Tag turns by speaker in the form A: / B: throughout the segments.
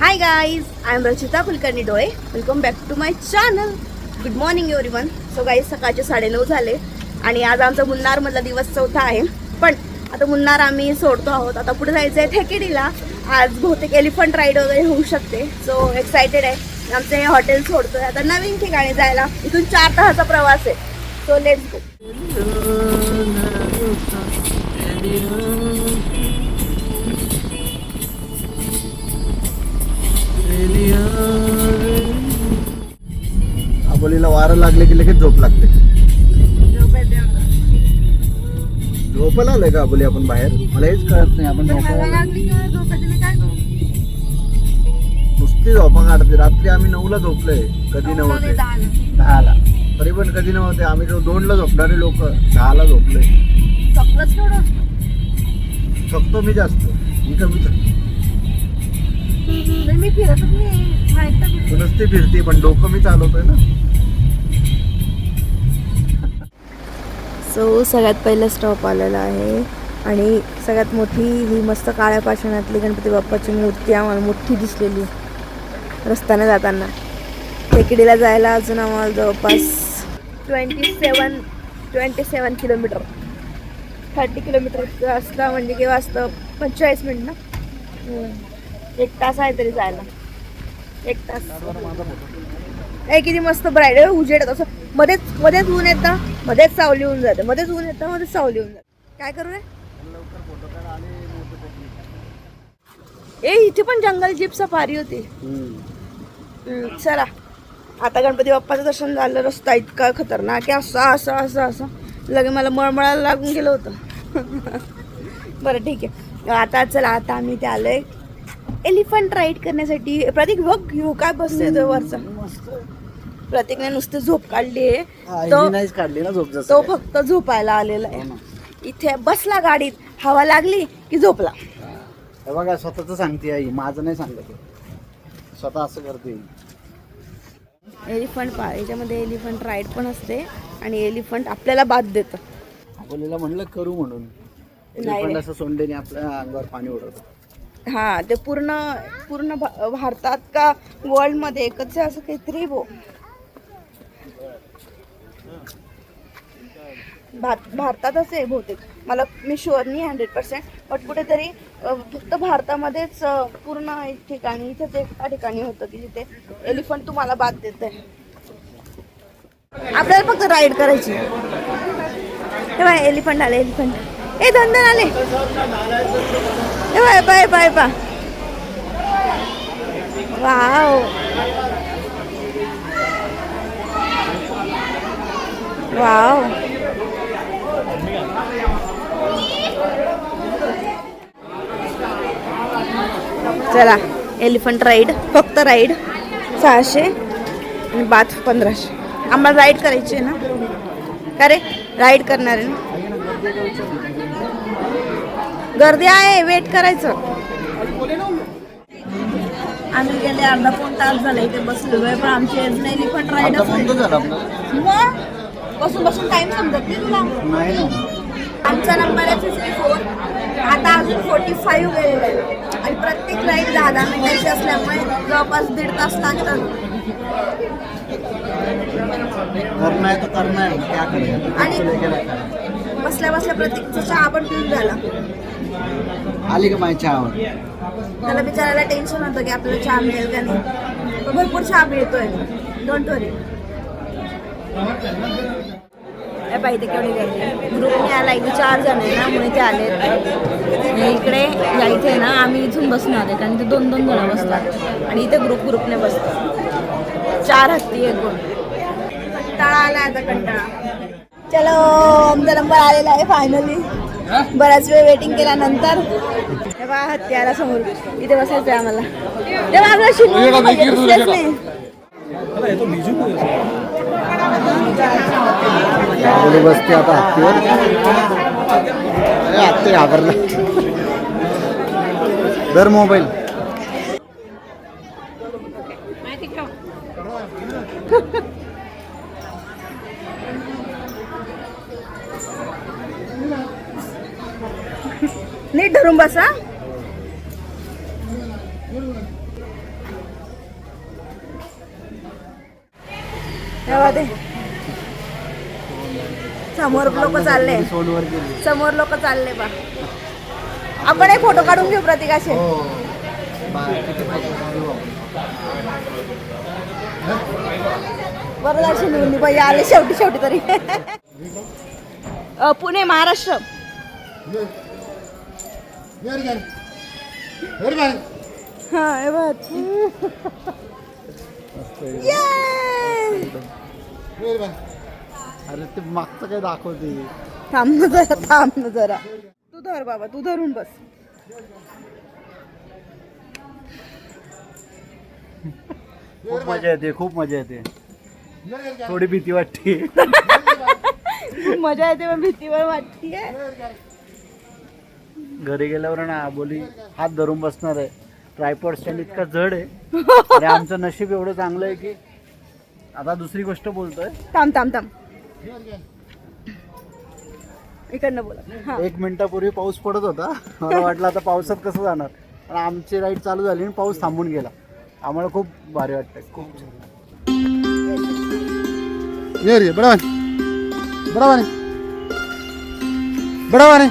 A: Hi guys I am Rachita Kulkarni डोळे welcome back to my channel good morning everyone so guys सकाळचे साडेनऊ झाले आणि आज आमचा मुन्नारमधला दिवस चौथा आहे. पण आता मुन्नार आम्ही सोडतो आहोत. आता पुढे जायचं आहे ठेकेडीला. आज बहुतेक एलिफंट राईड वगैरे होऊ शकते. सो एक्सायटेड आहे. आमचं हे हॉटेल सोडतोय. आता नवीन ठिकाणी जायला. इथून चार तासाचा प्रवास आहे. सो लेट्स गो
B: आबोलीला वारं लागले की लगेच झोप लागते. झोपायला आलोय का आबोली आपण बाहेर? मला हेच कळत नाही आपण नुसती झोपा काढते. रात्री आम्ही नऊला झोपलोय कधी नव्हते दहाला. तरी पण कधी नव्हते आम्ही दोनला झोपणारे लोक दहाला झोपलोय. थकतो मी जास्त. मी कमी थकतो.
A: मी फिरतच नाही
B: तू नुसती फिरते पण डोकं मी चालवतोय ना
A: सो सगळ्यात पहिला स्टॉप आलेला आहे. आणि सगळ्यात मोठी ही मस्त काळ्या पाषाणातली गणपती बाप्पाची मूर्ती आम्हाला मोठी दिसलेली. रस्त्याने जाताना. टेकडीला जायला अजून आम्हाला जवळपास twenty seven twenty seven kilometre thirty kilometre असतं म्हणजे किंवा असतं पंचेचाळीस मिनिट ना? एक तास आहे तरी जायला. एक तास. ए किती मस्त ब्राईड उजेड असं मध्येच मध्येच ऊन येतं मध्येच सावली होऊन जाते. मध्येच ऊन येतं मध्येच सावली होऊन जाते. काय करू रे? ए इथे पण जंगल जीप सफारी होती. हम्म, चला. आता गणपती बाप्पाचं दर्शन झालं रस्ता इतका खतरनाक आहे. असं असं असं असं. लगे मला मळमळायला लागून गेलं होतं. बरं ठीक आहे. आता चला आता आम्ही ते आलोय. एलिफंट राईड करण्यासाठी. प्रतीक बघ घेऊ काय बसतोय तो वरचा. प्रतीकने नुसतं झोप काढली आहे.
B: काढली ना झोप
A: तो फक्त झोपायला आलेला
B: हो
A: आहे इथे बसला गाडीत. हवा लागली की झोपला.
B: हे. बघा स्वतःच सांगते आई. माझं नाही सांगत स्वतः असं करते.
A: एलिफंट पा याच्यामध्ये एलिफंट राईड पण असते आणि एलिफंट आपल्याला बाद देतं.
B: अकोलीला म्हणलं करू म्हणून.
A: रे.
B: असं सोंडेने आपल्या अंगावर पाणी उडवतो
A: हा ते पूर्ण पूर्ण भारतात का वर्ल्डमध्ये एकच असं काहीतरी भो भार- भारतातच आहे बहुतेक. मला मी शुअर नाही हंड्रेड पर्सेंट बट कुठेतरी फक्त भारतामध्येच पूर्ण एक ठिकाणी इथेच एका ठिकाणी होतं की जिथे एलिफंट तुम्हाला बाद देत आहे. आपल्याला फक्त राईड करायची हे एलिफंट आले एलिफंट ए धंदे आले बाय बाय बाय बा वाव. वाव. चला एलिफंट राईड फक्त राईड सहाशे आणि बाथ पंधराशे. आम्हाला राईड करायची आहे ना? का रे? राईड करणार आहे ना? गर्दी आहे वेट करायचं. आम्ही गेले अर्धा पाऊण तास झाला इथे बसलेलो आहे पण आमची एज नाही एलिफंट राईड मग? बसून बसून टाइम समजत नाही तुला? आमचा नंबर आहे फिफ्टी फोर आता अजून फोर्टी फाईव्ह गेलेला आहे. आणि प्रत्येक राईड दहा दहा मिनिटाची असल्यामुळे जवळपास दीड तास लागतात. आणि- बसल्या बसल्या प्रत्येकचा चहा पण पिऊन झाला.
B: आली का माझ्या चहावर?
A: त्याला बिचारायला टेन्शन होतं की आपल्याला चहा मिळेल का नाही. भरपूर चहा मिळतोय डोंट वरी पाहिजे केवढी गर्दी ग्रुपने आला इथे चार जण आहे ना म्हणून ते आले इकडे या इथे ना आम्ही इथून बसणार आले कारण ते दोन दोन जण बसतात. आणि इथे ग्रुप ग्रुपने बसतात. चार हत्ती एक गुण कंटाळा आला आता कंटाळा. चलो आमचा नंबर आलेला आहे फायनली बराच वेळ वेटिंग केल्यानंतर तेव्हा हत्ती आला समोर इथे बसायचं आहे आम्हाला तेव्हा आपला
B: आबोली बसते आता हत्तीवर. हत्ती घाबरला. दर मोबाईल.
A: नीट धरून बसा. समोर लोक चालले. समोर लोक चालले बा. आपण एक फोटो काढून घेऊ
B: प्रतीकाशी.
A: बरं दर्शन घेऊन बाई आले शेवटी शेवटी तरी. पुणे महाराष्ट्र. हा!
B: अरे ते मागचं काय दाखवते?
A: थांब ना जरा थांब ना जरा. तू धर बाबा तू धरून बस.
B: खूप मजा येते खूप मजा येते. थोडी भीती वाटते.
A: खूप मजा येते पण भीतीवर वाटतीये.
B: घरी गेल्यावर ना बोली हात धरून बसणार आहे. ट्रायपॉड स्टँड इतका जड आहे. आणि आमचं नशीब एवढं चांगलं आहे की आता दुसरी गोष्ट बोलतोय.
A: थांब थांब थांब. इकडनं बोला. हा.
B: एक मिनिटापूर्वी पाऊस पडत होता. मला वाटलं आता पावसात कसं जाणार. आणि आमची राईड चालू झाली आणि पाऊस थांबून गेला. आम्हाला खूप भारी वाटतंय. खूप ये रे बडा बडा बडा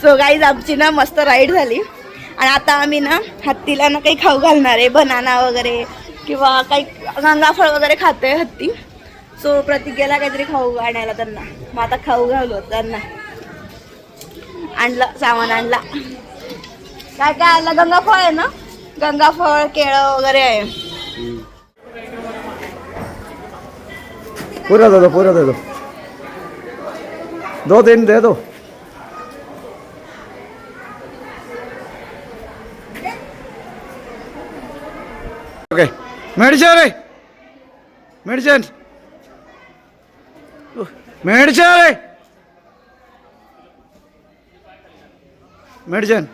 A: सो गाईज आमची ना मस्त राईड झाली. आणि आता आम्ही ना हत्तीला ना काही खाऊ घालणार आहे. बनाना वगैरे किंवा काही गंगाफळ वगैरे खातोय हत्ती. सो प्रतीक काहीतरी खाऊ आणायला त्यांना. मग आता खाऊ घालू त्यांना. आणलं सामान आणला. काय काय आणलं? गंगाफळ आहे ना? गंगाफळ केळं वगैरे आहे.
B: पूरा दे दो पूरा दे दो. दो दिन दे दो. ओके. मेडिसिन रे. मेडिसिन. मेडिसिन रे. मेडिसिन.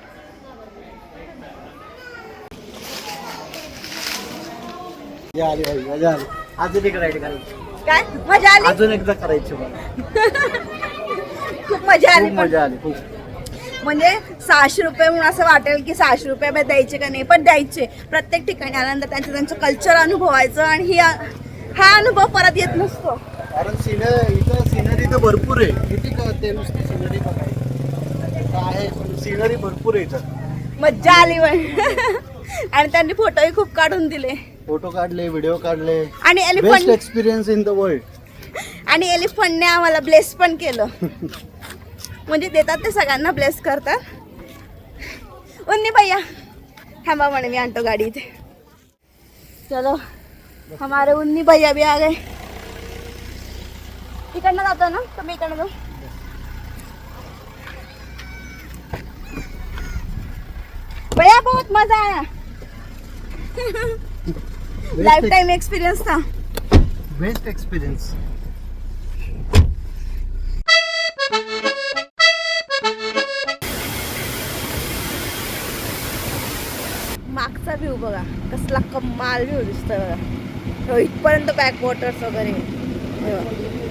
B: मजा आली भाई मजा आली. अजून एक राईड करायची
A: काय? मजा आली?
B: अजून एकदा करायची मला.
A: खूप मजा आली
B: खूप मजा आली
A: म्हणजे सहाशे रुपये म्हणून असं वाटेल की सहाशे रुपये द्यायचे का नाही? पण द्यायचे. प्रत्येक ठिकाणी आल्यानंतर त्यांचं त्यांचं कल्चर अनुभवायचं आणि ही हा अनुभव परत येत नसतो.
B: कारण सिनरी इथं सिनरी तर भरपूर आहे. किती कळते नुसती सिनरी आहे सिनरी भरपूर आहे इथं.
A: मज्जा आली पण आणि त्यांनी फोटोही खूप काढून दिले.
B: फोटो काढले व्हिडिओ काढले.
A: आणि elephant
B: experience in the world
A: आणि एलिफंटने आम्हाला ब्लेस पण केलं. म्हणजे देतात ते सगळ्यांना ब्लेस करतात. उन्नी भैया। थांबा म्हणे मी आणतो गाडी इथे. चलो हमारे उन्नी भैया भी आ गए। इकडनं जातो ना? तुम्ही इकडनं जाऊ. भैया बहुत मजा आया. लाइफ टाइम एक्सपीरियंस था।
B: बेस्ट एक्सपिरियन्स
A: मागचा व्ह्यू बघा. कसला कमाल व्ह्यू दिसतोय बघा. हो, इथपर्यंत बॅकवॉटर्स वगैरे. हो.